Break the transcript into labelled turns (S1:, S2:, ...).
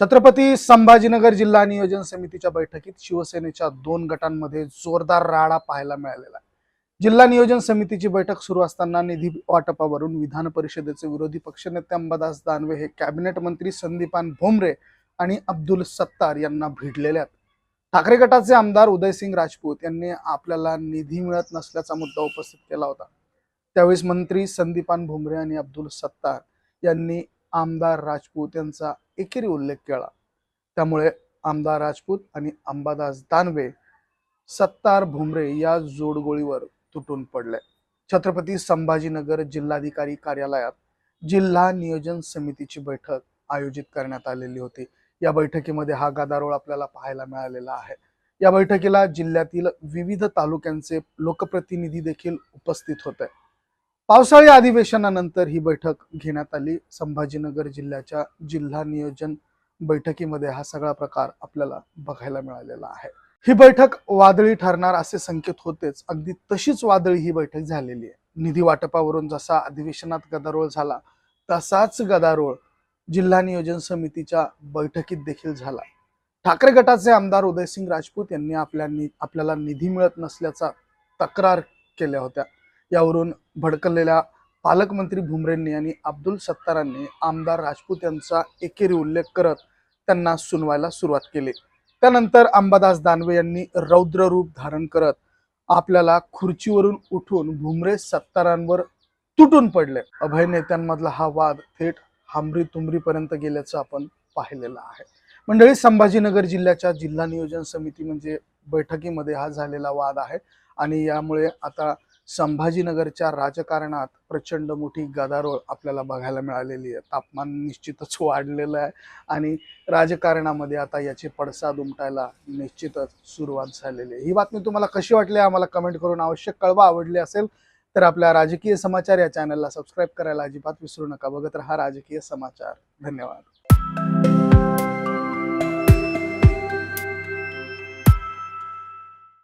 S1: छत्रपती संभाजीनगर जिल्हा नियोजन समितीच्या बैठकीत शिवसेनेच्या दोन गटांमध्ये जोरदार राडा पाहायला मिळालेला जिल्हा नियोजन समितीची बैठक सुरू असताना निधी वाटपावरून विधान परिषदेचे विरोधी पक्षनेते अंबादास दानवे हे कॅबिनेट मंत्री संदीपान भोमरे आणि अब्दुल सत्तार यांना भिडलेले आहेत. ठाकरे गटाचे आमदार उदयसिंग राजपूत यांनी आपल्याला निधी मिळत नसल्याचा मुद्दा उपस्थित केला होता. त्यावेळेस मंत्री संदीपान भुमरे आणि अब्दुल सत्तार यांनी आमदार राजपूत यांचा एकेरी उल्लेख केला. त्यामुळे आमदार राजपूत आणि अंबादास दानवे सत्तार भुमरे या जोडगोळीवर तुटून पडलंय. छत्रपती संभाजीनगर जिल्हाधिकारी कार्यालयात जिल्हा नियोजन समितीची बैठक आयोजित करण्यात आलेली होती. या बैठकीमध्ये हा गदारोळ आपल्याला पाहायला मिळालेला आहे. या बैठकीला जिल्ह्यातील विविध तालुक्यांचे लोकप्रतिनिधी देखील उपस्थित होते. पावसाळी अधिवेशनानंतर ही बैठक घेण्यात आली. संभाजीनगर जिल्ह्याच्या जिल्हा नियोजन बैठकीमध्ये हा सगळा प्रकार आपल्याला बघायला मिळालेला आहे. ही बैठक वादळी ठरणार असे संकेत होतेच. अगदी तशीच वादळी ही बैठक झालेली आहे. निधी वाटपावरून जसा अधिवेशनात गदारोळ झाला तसाच गदारोळ जिल्हा नियोजन समितीच्या बैठकीत देखील झाला. ठाकरे गटाचे आमदार उदयसिंग राजपूत यांनी आपल्या नि- आपल्याला निधी मिळत नसल्याचा तक्रार केल्या होत्या. यावरून भडकलेल्या पालकमंत्री भुमरेंनी आणि अब्दुल सत्तारांनी आमदार राजपूत यांचा एकेरी उल्लेख करत त्यांना सुनवायला सुरुवात केली. त्यानंतर अंबादास दानवे यांनी रौद्र रूप धारण करत आपल्याला खुर्चीवरून उठून भुमरे सत्तारांवर तुटून पडले. अभय नेत्यांमधला हा वाद थेट हांबरी तुंबरीपर्यंत गेल्याचं आपण पाहिलेलं आहे. मंडळी संभाजीनगर जिल्ह्याच्या जिल्हा नियोजन समिती म्हणजे बैठकीमध्ये हा झालेला वाद आहे आणि यामुळे आता संभाजीनगरच्या राजकारणात प्रचंड मोठी गदारोळ आपल्याला बघायला मिळालेली आहे. तापमान निश्चितच वाढलेलं आहे आणि राजकारणामध्ये आता याचे पडसाद उमटायला निश्चितच सुरुवात झालेली आहे. ही बातमी तुम्हाला कशी वाटली आम्हाला कमेंट करून आवश्यक कळवा. आवडली असेल तर आपल्या राजकीय समाचार या चॅनलला सबस्क्राईब करायला अजिबात विसरू नका. बघत राहा राजकीय समाचार. धन्यवाद.